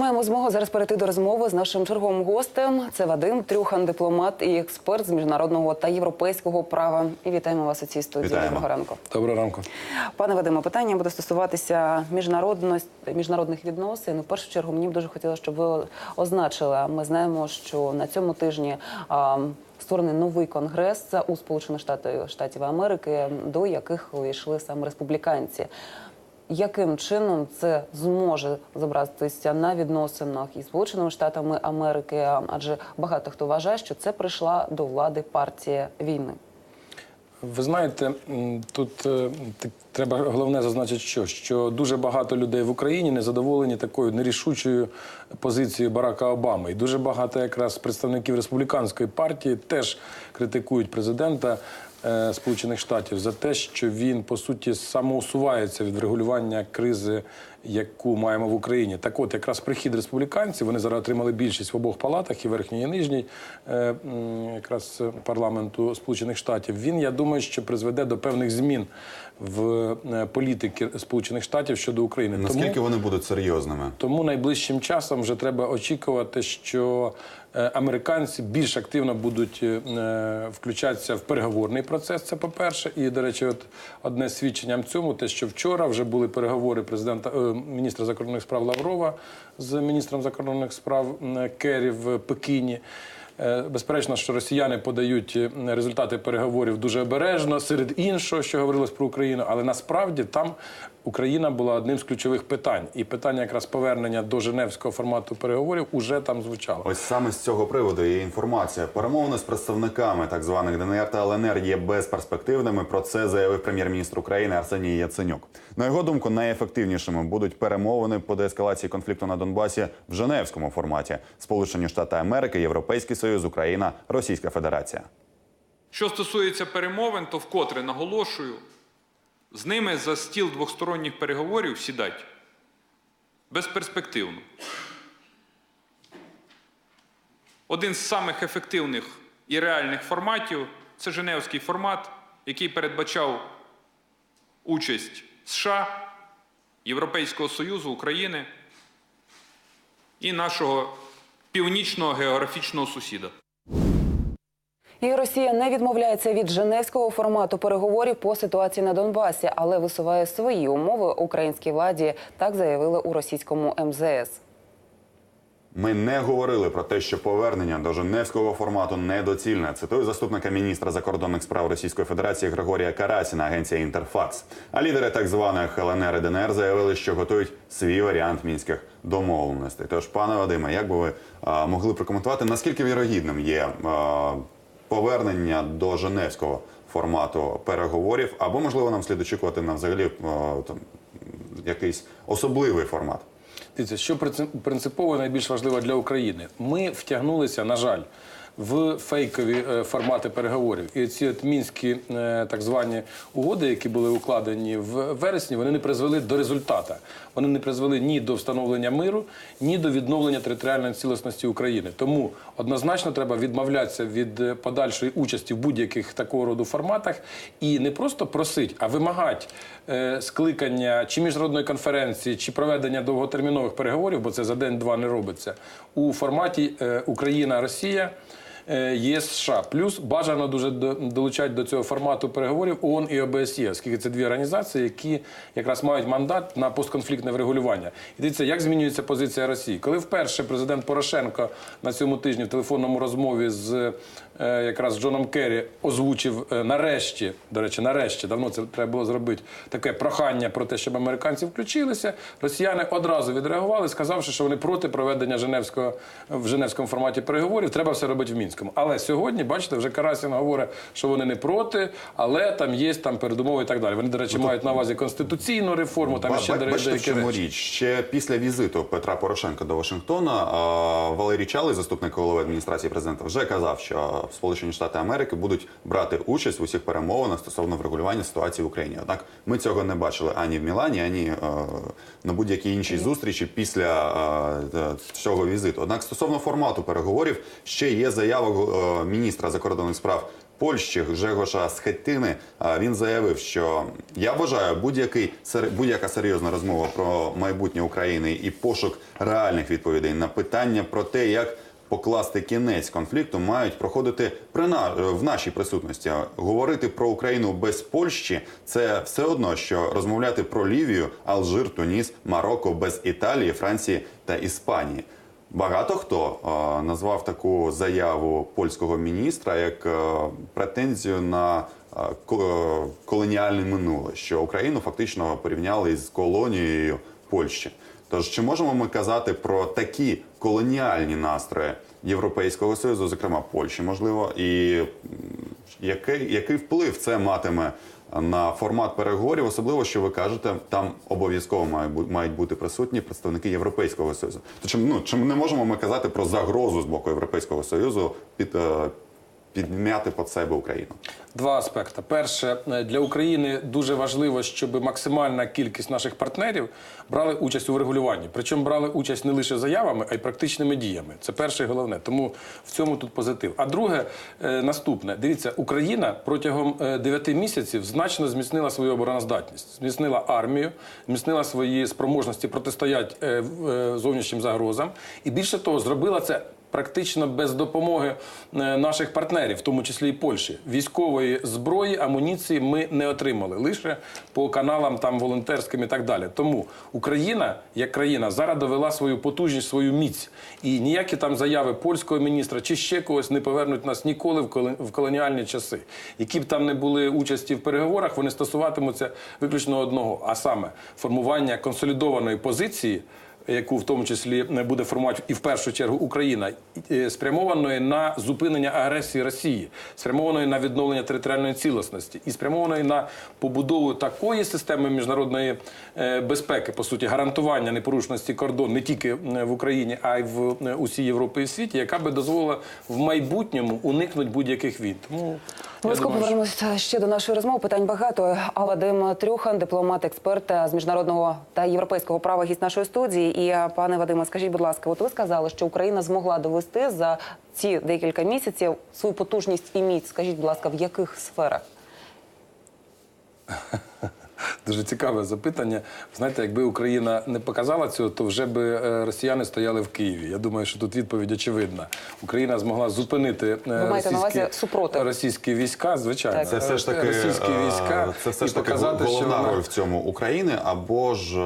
Маємо змогу зараз перейти до розмови з нашим черговим гостем. Це Вадим Трюхан, дипломат і експерт з міжнародного та європейського права. І вітаємо вас у цій студії. Вітаємо. Доброго ранку. Доброго ранку. Пане Вадиме, питання буде стосуватися міжнародності міжнародних відносин. В першу чергу мені б дуже хотілося, щоб ви означили. Ми знаємо, що на цьому тижні. А, Створений новий конгрес у Сполучених Штатів Штатів Америки, до яких увійшли саме республіканці. Яким чином це зможе зобразитися на відносинах із Сполученими Штатами Америки? Адже багато хто вважає, що це прийшла до влади партія війни. Ви знаєте, тут е, треба головне зазначити, що, що дуже багато людей в Україні не задоволені такою нерішучою позицією Барака Обами. І дуже багато якраз представників республіканської партії теж критикують президента Сполучених Штатів за те, що він по суті самоусувається від врегулювання кризи, яку маємо в Україні. Так от, якраз прихід республіканців, вони зараз отримали більшість в обох палатах, і верхній, і нижній е, якраз парламенту Сполучених Штатів. Він, я думаю, що призведе до певних змін в е, політики Сполучених Штатів щодо України. Наскільки вони будуть серйозними? Тому найближчим часом вже треба очікувати, що е, американці більш активно будуть включатися в переговорний процес. Це по-перше. І, до речі, от одне свідченням цьому, те, що вчора вже були переговори президента міністра закордонних справ Лаврова з міністром закордонних справ Керрі в Пекіні. Е, Безперечно, що росіяни подають е, результати переговорів дуже обережно, серед іншого, що говорилось про Україну, але насправді там Україна була одним з ключових питань. І питання якраз повернення до Женевського формату переговорів уже там звучало. Ось саме з цього приводу є інформація. Перемовини з представниками так званих ДНР та ЛНР є безперспективними. Про це заявив прем'єр-міністр України Арсеній Яценюк. На його думку, найефективнішими будуть перемовини по деескалації конфлікту на Донбасі в Женевському форматі: Сполучені Штати Америки, Європейський Союз, Україна, Російська Федерація. Що стосується перемовин, то вкотре наголошую, з ними за стіл двосторонніх переговорів сідать безперспективно. Один з самих ефективних і реальних форматів це Женевський формат, який передбачав участь США, Європейського Союзу, України і нашого північного географічного сусіда. І Росія не відмовляється від женевського формату переговорів по ситуації на Донбасі, але висуває свої умови українській владі. Так заявили у російському МЗС. Ми не говорили про те, що повернення до Женевського формату недоцільне. Цитую заступника міністра закордонних справ Російської Федерації Григорія Карасіна, агенція Інтерфакс. А лідери так званих ЛНР і ДНР заявили, що готують свій варіант мінських домовленостей. Тож, пане Вадиме, як би ви а, могли прокоментувати, наскільки вірогідним є а, повернення до Женевського формату переговорів, або можливо нам слід очікувати на взагалі там якийсь особливий формат? Дивіться, що принципово найбільш важливо для України. Ми втягнулися, на жаль, в фейкові е, формати переговорів. І ці от мінські е, так звані угоди, які були укладені в вересні, вони не призвели до результату. Вони не призвели ні до встановлення миру, ні до відновлення територіальної цілісності України. Тому однозначно треба відмовлятися від е, подальшої участі в будь-яких такого роду форматах і не просто просити, а вимагати е, скликання чи міжнародної конференції, чи проведення довготермінових переговорів, бо це за день-два не робиться, у форматі е, Україна-Росія. Е, ЄС США. Плюс бажано дуже долучати до цього формату переговорів ООН і ОБСЄ, оскільки це дві організації, які якраз мають мандат на постконфліктне врегулювання. І дивіться, як змінюється позиція Росії. Коли вперше президент Порошенко на цьому тижні в телефонному розмові з е, якраз Джоном Керрі озвучив е, нарешті, до речі, нарешті, давно це треба було зробити, таке прохання про те, щоб американці включилися, росіяни одразу відреагували, сказавши, що вони проти проведення Женевського в Женевському форматі переговорів. Треба все робити в Мінському. Але сьогодні, бачите, вже Карасін говорить, що вони не проти, але там є там передумови і так далі. Вони, до речі, мають на увазі конституційну реформу, там ще в чому річ? Ще після візиту Петра Порошенка до Вашингтона Валерій Чалий, заступник голови адміністрації президента, вже казав, що Сполучені Штати Америки будуть брати участь в усіх перемовинах стосовно врегулювання ситуації в Україні. Однак ми цього не бачили ані в Мілані, ані е, на будь-якій іншій зустрічі після е, е, цього візиту. Однак стосовно формату переговорів ще є заява е, міністра закордонних справ Польщі Гжегоша Схеттини. а, Він заявив, що я вважаю, будь-який будь-яка серйозна розмова про майбутнє України і пошук реальних відповідей на питання про те, як покласти кінець конфлікту, мають проходити при на в нашій присутності. Говорити про Україну без Польщі це все одно, що розмовляти про Лівію, Алжир, Туніс, Марокко без Італії, Франції та Іспанії. Багато хто е, назвав таку заяву польського міністра як е, претензію на е, е, колоніальне минуле, що Україну фактично порівняли із колонією Польщі. Тож чи можемо ми казати про такі колоніальні настрої Європейського союзу, зокрема Польщі, можливо, і який, який вплив це матиме на формат переговорів, особливо що ви кажете, там обов'язково мають бу- мають бути присутні представники Європейського союзу. То чим ну чим не можемо ми казати про загрозу з боку Європейського союзу під е, підмяти під себе Україну? Два аспекти. Перше, е, для України дуже важливо, щоб максимальна кількість наших партнерів брали участь у врегулюванні. Причому брали участь не лише заявами, а й практичними діями. Це перше і головне. Тому в цьому тут позитив. А друге, е, наступне. Дивіться, Україна протягом 9 місяців значно зміцнила свою обороноздатність, зміцнила армію, зміцнила свої спроможності протистояти е, е, зовнішнім загрозам. І більше того, зробила це практично без допомоги е, наших партнерів, в тому числі і Польщі. Військової зброї, амуніції ми не отримали лише по каналам там волонтерським і так далі. Тому Україна, як країна, зараз довела свою потужність, свою міць. І ніякі там заяви польського міністра чи ще когось не повернуть нас ніколи в коло- в колоніальні часи. Які б там не були участі в переговорах, вони стосуватимуться виключно одного, а саме формування консолідованої позиції яку в тому числі буде формувати і в першу чергу Україна, е, спрямованої на зупинення агресії Росії, спрямованої на відновлення територіальної цілісності і спрямованої на побудову такої системи міжнародної е, безпеки, по суті, гарантування непорушності кордон не тільки в Україні, а й в усій Європі і світі, яка би дозволила в майбутньому уникнути будь-яких війн. Тому Обов'язково думаю, що- повернемося ще до нашої розмови. Питань багато. А Вадим Трюхан, дипломат, експерт з міжнародного та європейського права, гість нашої студії. І е, пане Вадиме, скажіть, будь ласка, от ви сказали, що Україна змогла довести за ці декілька місяців свою потужність і міць. Скажіть, будь ласка, в яких сферах? Дуже цікаве запитання. Знаєте, якби Україна не показала цього, то вже би е, росіяни стояли в Києві. Я думаю, що тут відповідь очевидна. Україна змогла зупинити е, на увазі російські, російські війська, звичайно. Це все ж таки російські е, війська Це все ж таки показати, що головна вона- роль в цьому України або ж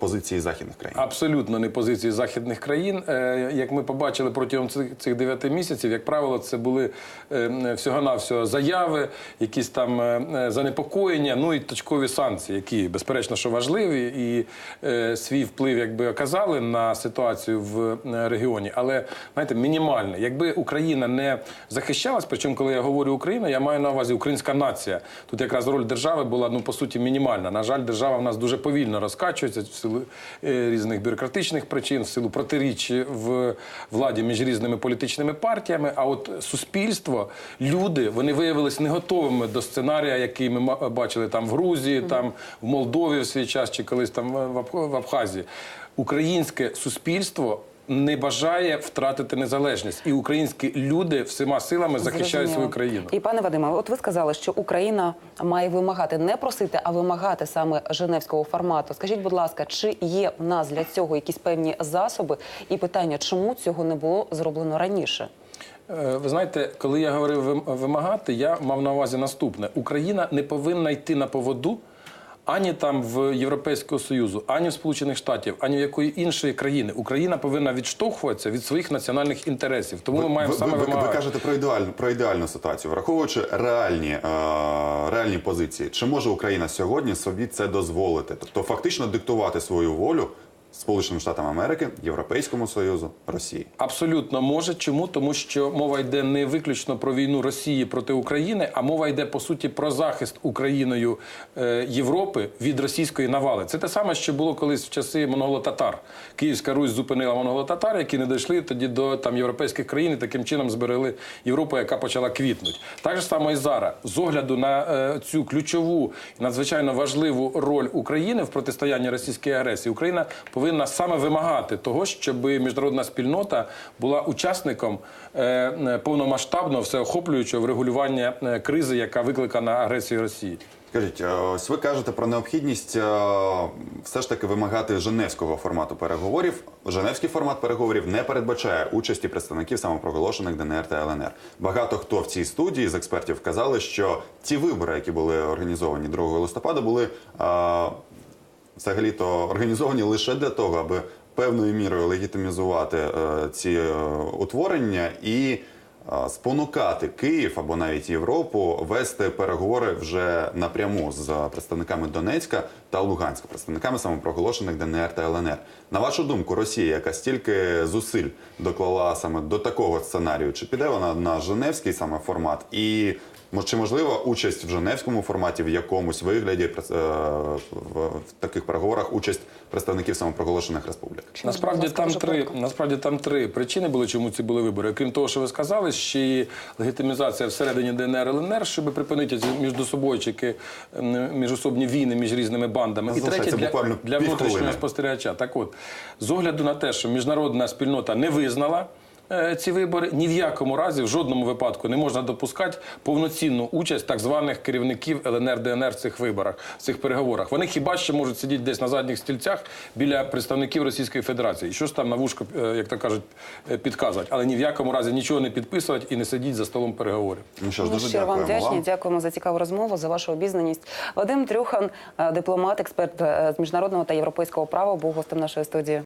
позиції західних країн. Абсолютно не позиції західних країн. Як ми побачили протягом цих цих дев'яти місяців, як правило, це були е, всього-навсього заяви, якісь там занепокоєння, ну і точкові санкції, які безперечно, що важливі, і е, свій вплив якби оказали на ситуацію в е, регіоні. Але знаєте, мінімальне. Якби Україна не захищалась, причому, коли я говорю Україна, я маю на увазі українська нація. Тут якраз роль держави була ну по суті мінімальна. На жаль, держава в нас дуже повільно розкачується в силу е, різних бюрократичних причин, в силу протиріч в владі між різними політичними партіями. А от суспільство, люди, вони виявилися не готовими до сценарія, який ми бачили там в Грузії, там в Молдові в свій час чи колись там в Абхазії. Українське суспільство. Не бажає втратити незалежність, і українські люди всіма силами захищають Зрозуміло. свою країну. І пане Вадиме, от ви сказали, що Україна має вимагати не просити, а вимагати саме Женевського формату. Скажіть, будь ласка, чи є в нас для цього якісь певні засоби? І питання, чому цього не було зроблено раніше? Е, Ви знаєте, коли я говорив вим- вимагати, я мав на увазі наступне: Україна не повинна йти на поводу. Ані там в Європейського Союзу, ані в Сполучених Штатів, ані в якої іншої країни. Україна повинна відштовхуватися від своїх національних інтересів. Тому ми маємо ви, саме ви, ви, ви кажете про ідеальну про ідеальну ситуацію, враховуючи реальні, е, реальні позиції, чи може Україна сьогодні собі це дозволити? Тобто фактично диктувати свою волю Сполученим Штатам Америки, Європейському Союзу, Росії. Абсолютно може. Чому? Тому що мова йде не виключно про війну Росії проти України, а мова йде по суті про захист Україною е, Європи від російської навали. Це те саме, що було колись в часи монголо-татар. Київська Русь зупинила монголо-татар, які не дійшли тоді до там європейських країн і таким чином зберегли Європу, яка почала квітнути. Так же само і зараз, з огляду на е, цю ключову надзвичайно важливу роль України в протистоянні російській агресії, Україна повинна повинна саме вимагати того, щоб міжнародна спільнота була учасником е, е, повномасштабного всеохоплюючого врегулювання е, кризи, яка викликана агресією Росії. Скажіть, ось ви кажете про необхідність все ж таки вимагати женевського формату переговорів. Женевський формат переговорів не передбачає участі представників самопроголошених ДНР та ЛНР. Багато хто в цій студії з експертів казали, що ті вибори, які були організовані 2 листопада, були взагалі-то організовані лише для того, аби певною мірою легітимізувати е, ці е, утворення і е, спонукати Київ або навіть Європу вести переговори вже напряму з представниками Донецька та Луганська, представниками самопроголошених ДНР та ЛНР. На вашу думку, Росія, яка стільки зусиль доклала саме до такого сценарію, чи піде вона на Женевський саме формат і Чи можлива участь в Женевському форматі в якомусь вигляді е, в, таких переговорах участь представників самопроголошених республік? Насправді там три насправді там три причини були, чому ці були вибори. Крім того, що ви сказали, ще й легітимізація всередині ДНР ЛНР, щоб припинити ці міждособойчики, м, міжособні війни між різними бандами. І третє для, для внутрішнього спостерігача. Так от, з огляду на те, що міжнародна спільнота не визнала. Е, Ці вибори ні в якому разі, в жодному випадку не можна допускати повноцінну участь так званих керівників ЛНР ДНР в цих виборах, в цих переговорах. Вони хіба що можуть сидіти десь на задніх стільцях біля представників Російської Федерації. І що ж там на вушко, е, як то кажуть, е, підказувати, але ні в якому разі нічого не підписувати і не сидіть за столом переговорів. Ну що ж, дуже щиро вам вдячні. Дякуємо за цікаву розмову, за вашу обізнаність. Вадим Трюхан, дипломат, експерт з міжнародного та європейського права, був гостем нашої студії.